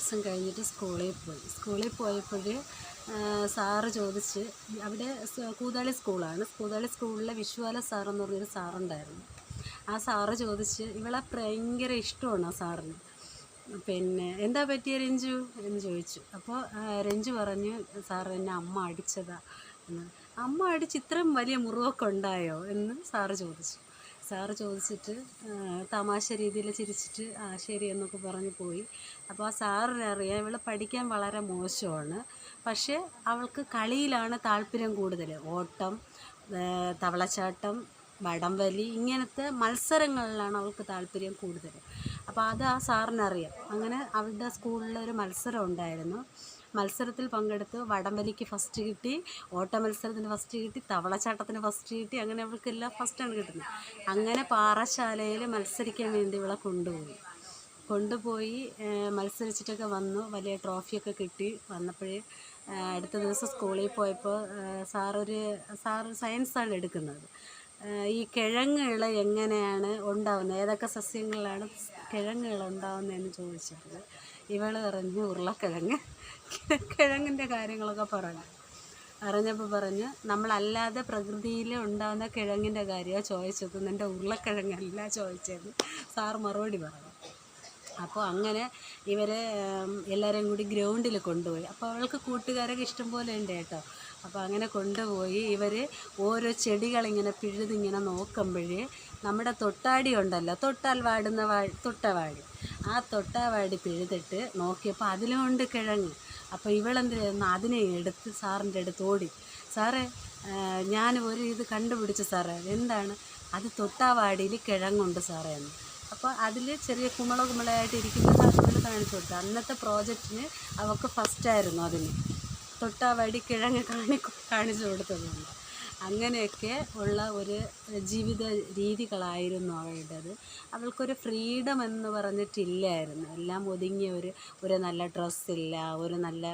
ദിവസം കഴിഞ്ഞിട്ട് സ്കൂളിൽ പോയി. സ്കൂളിൽ പോയപ്പോഴേ സാറ് ചോദിച്ച് അവിടെ കൂതാളി സ്കൂളാണ്. കൂതാളി സ്കൂളിലെ വിശ്വാല സാറെന്ന് പറഞ്ഞൊരു സാറുണ്ടായിരുന്നു. ആ സാറ് ചോദിച്ച് ഇവളെ ഭയങ്കര ഇഷ്ടമാണ് ആ സാറിന്. പിന്നെ എന്താ പറ്റിയ രഞ്ജു? എന്ന് ചോദിച്ചു. അപ്പോൾ രഞ്ജു പറഞ്ഞു സാർ എന്നെ അമ്മ അടിച്ചതാ. എന്ന്. അമ്മ അടിച്ച് ഇത്രയും വലിയ മുറിവൊക്കെ ഉണ്ടായോ? എന്ന് സാറ് ചോദിച്ചു. സാറ് ചോദിച്ചിട്ട് തമാശ രീതിയിൽ ചിരിച്ചിട്ട് ആ ശരി എന്നൊക്കെ പറഞ്ഞു പോയി. അപ്പോൾ ആ സാറിനറിയാം ഇവൾ പഠിക്കാൻ വളരെ മോശമാണ്. പക്ഷേ അവൾക്ക് കളിയിലാണ് താല്പര്യം കൂടുതൽ ഓട്ടം തവളച്ചാട്ടം വടംവലി ഇങ്ങനത്തെ മത്സരങ്ങളിലാണ് അവൾക്ക് താല്പര്യം കൂടുതൽ അപ്പോൾ അത് ആ സാറിനറിയാം. അങ്ങനെ അവളുടെ സ്കൂളിലൊരു മത്സരം ഉണ്ടായിരുന്നു. മത്സരത്തിൽ പങ്കെടുത്ത് വടംവലിക്ക് ഫസ്റ്റ് കിട്ടി ഓട്ട മത്സരത്തിന് ഫസ്റ്റ് കിട്ടി തവളച്ചാട്ടത്തിന് ഫസ്റ്റ് കിട്ടി അങ്ങനെ അവൾക്കെല്ലാം ഫസ്റ്റാണ് കിട്ടുന്നത്. അങ്ങനെ പാറശാലയിൽ മത്സരിക്കാൻ വേണ്ടി ഇവളെ കൊണ്ടുപോയി. കൊണ്ടുപോയി മത്സരിച്ചിട്ടൊക്കെ വന്നു വലിയ ട്രോഫിയൊക്കെ കിട്ടി. വന്നപ്പോഴേ അടുത്ത ദിവസം സ്കൂളിൽ പോയപ്പോൾ സാറൊരു സാറ് സയൻസാണ് എടുക്കുന്നത്. ഈ കിഴങ്ങുകൾ എങ്ങനെയാണ് ഉണ്ടാവുന്നത് ഏതൊക്കെ സസ്യങ്ങളിലാണ് കിഴങ്ങുകൾ ഉണ്ടാവുന്നതെന്ന് ചോദിച്ചിട്ട് ഇവൾ പറഞ്ഞു ഉരുളക്കിഴങ്ങ്. കിഴങ്ങിന്റെ കാര്യങ്ങളൊക്കെ പറഞ്ഞു. അറിഞ്ഞപ്പോൾ പറഞ്ഞ് നമ്മളല്ലാതെ പ്രകൃതിയിൽ ഉണ്ടാകുന്ന കിഴങ്ങിന്റെ കാര്യമാണ് ചോദിച്ചത്. നിന്റെ ഉരുളക്കിഴങ്ങല്ല ചോദിച്ചത്. സാർ മറുപടി പറഞ്ഞു. അപ്പോൾ അങ്ങനെ ഇവരെ എല്ലാവരെയും കൂടി ഗ്രൗണ്ടിൽ കൊണ്ടുപോയി. അപ്പോൾ അവൾക്ക് കൂട്ടുകാരൊക്കെ ഇഷ്ടംപോലെ ഉണ്ട് കേട്ടോ. അപ്പോൾ അങ്ങനെ കൊണ്ടുപോയി ഇവർ ഓരോ ചെടികളിങ്ങനെ പിഴുതിങ്ങനെ നോക്കുമ്പോഴേ നമ്മുടെ തൊട്ടാടി ഉണ്ടല്ലോ തൊട്ടാൽ വാടുന്ന വാ തൊട്ടവാടി. ആ തൊട്ടാവാടി പിഴുതിട്ട് നോക്കിയപ്പോൾ അതിലുണ്ട് കിഴങ്ങ്. അപ്പോൾ ഇവളെന്ത് ചെയ്യുന്നു? അതിനെ എടുത്ത് സാറിന്റെ അടുത്ത് ഓടി. സാറേ ഞാൻ ഒരു ഇത് കണ്ടുപിടിച്ചു സാറേ. എന്താണ്? അത് തൊട്ടാവാടിയിൽ കിഴങ്ങുണ്ട് സാറേ എന്ന്. അപ്പോൾ അതിൽ ചെറിയ കുമള കുമളയായിട്ട് ഇരിക്കുന്നത് അതുപോലെ കാണിച്ചു കൊടുത്തു. അന്നത്തെ പ്രോജക്റ്റിന് അവൾക്ക് ഫസ്റ്റായിരുന്നു അതിന്. തൊട്ടാ വടി കിഴങ്ങ് കാണി കാണിച്ചു കൊടുത്തതുകൊണ്ട്. അങ്ങനെയൊക്കെ ഉള്ള ഒരു ജീവിത രീതികളായിരുന്നു അവളുടേത്. അവൾക്കൊരു ഫ്രീഡം എന്ന് പറഞ്ഞിട്ടില്ലായിരുന്നു. എല്ലാം ഒതുങ്ങിയ ഒരു ഒരു നല്ല ഡ്രസ്സില്ല ഒരു നല്ല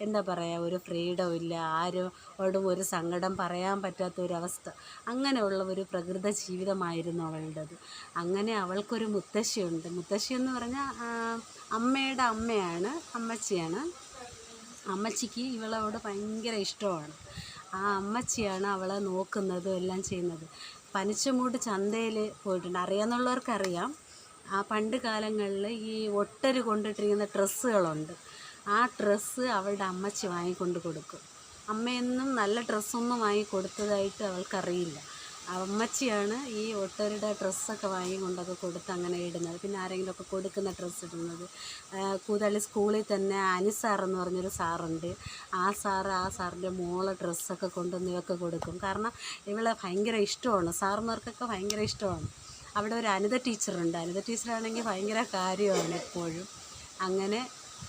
എന്താ പറയുക ഒരു ഫ്രീഡം ഇല്ല ആരോടും ഒരു സങ്കടം പറയാൻ പറ്റാത്ത ഒരു അവസ്ഥ. അങ്ങനെയുള്ള ഒരു പ്രകൃത ജീവിതമായിരുന്നു അവളുടേത്. അങ്ങനെ അവൾക്കൊരു മുത്തശ്ശിയുണ്ട്. മുത്തശ്ശി എന്ന് പറഞ്ഞാൽ അമ്മയുടെ അമ്മയാണ് അമ്മച്ചിയാണ്. അമ്മച്ചിക്ക് ഇവളോട് ഭയങ്കര ഇഷ്ടമാണ്. ആ അമ്മച്ചിയാണ് അവളെ നോക്കുന്നതും എല്ലാം ചെയ്യുന്നത്. പനിച്ചമൂട് ചന്തയിൽ പോയിട്ടുണ്ട്. അറിയാന്നുള്ളവർക്കറിയാം. ആ പണ്ട് കാലങ്ങളിൽ ഈ ഒട്ടര് കൊണ്ടിട്ടിരിക്കുന്ന ഡ്രസ്സുകളുണ്ട്. ആ ഡ്രസ്സ് അവളുടെ അമ്മച്ചി വാങ്ങിക്കൊണ്ട് കൊടുക്കും. അമ്മയൊന്നും നല്ല ഡ്രസ്സൊന്നും വാങ്ങി കൊടുത്തതായിട്ട് അവൾക്കറിയില്ല. അമ്മച്ചിയാണ് ഈ ഒട്ടരുടെ ഡ്രസ്സൊക്കെ വാങ്ങിക്കൊണ്ടൊക്കെ കൊടുത്ത് അങ്ങനെ ഇടുന്നത്. പിന്നെ ആരെങ്കിലുമൊക്കെ കൊടുക്കുന്ന ഡ്രസ്സ് ഇടുന്നത്. കൂടുതൽ സ്കൂളിൽ തന്നെ അനി സാർ എന്ന് പറഞ്ഞൊരു സാറുണ്ട്. ആ സാറ് ആ സാറിന്റെ മോളെ ഡ്രസ്സൊക്കെ കൊണ്ടുവന്ന് ഇവൊക്കെ കൊടുക്കും. കാരണം ഇവളെ ഭയങ്കര ഇഷ്ടമാണ്. സാറുമാർക്കൊക്കെ ഭയങ്കര ഇഷ്ടമാണ്. അവിടെ ഒരു അനിത ടീച്ചറുണ്ട്. അനിത ടീച്ചറാണെങ്കിൽ ഭയങ്കര കാര്യമാണ് എപ്പോഴും. അങ്ങനെ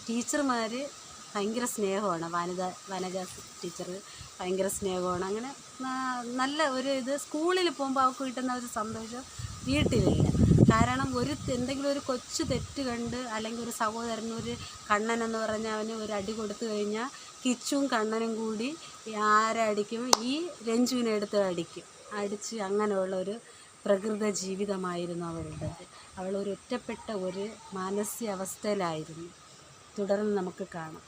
ടീച്ചർമാർ ഭയങ്കര സ്നേഹമാണ്. വനിത വനജ ടീച്ചർ ഭയങ്കര സ്നേഹമാണ്. അങ്ങനെ നല്ല ഒരു ഇത് സ്കൂളിൽ പോകുമ്പോൾ അവൾക്ക് കിട്ടുന്ന ഒരു സന്തോഷം വീട്ടിലില്ല. കാരണം ഒരു എന്തെങ്കിലും ഒരു കൊച്ചു തെറ്റ് കണ്ട് അല്ലെങ്കിൽ ഒരു സഹോദരൻ ഒരു കണ്ണൻ എന്ന് പറഞ്ഞ അവന് ഒരു അടി കൊടുത്തു കഴിഞ്ഞാൽ കിച്ചും കണ്ണനും കൂടി ആരടിക്കും ഈ രഞ്ജുവിനെ എടുത്ത് അടിക്കും. അടിച്ച് അങ്ങനെയുള്ള ഒരു പ്രകൃത ജീവിതമായിരുന്നു അവളുടേത് അവൾ ഒരു ഒറ്റപ്പെട്ട ഒരു മാനസികാവസ്ഥയിലായിരുന്നു. തുടർന്ന് നമുക്ക് കാണാം.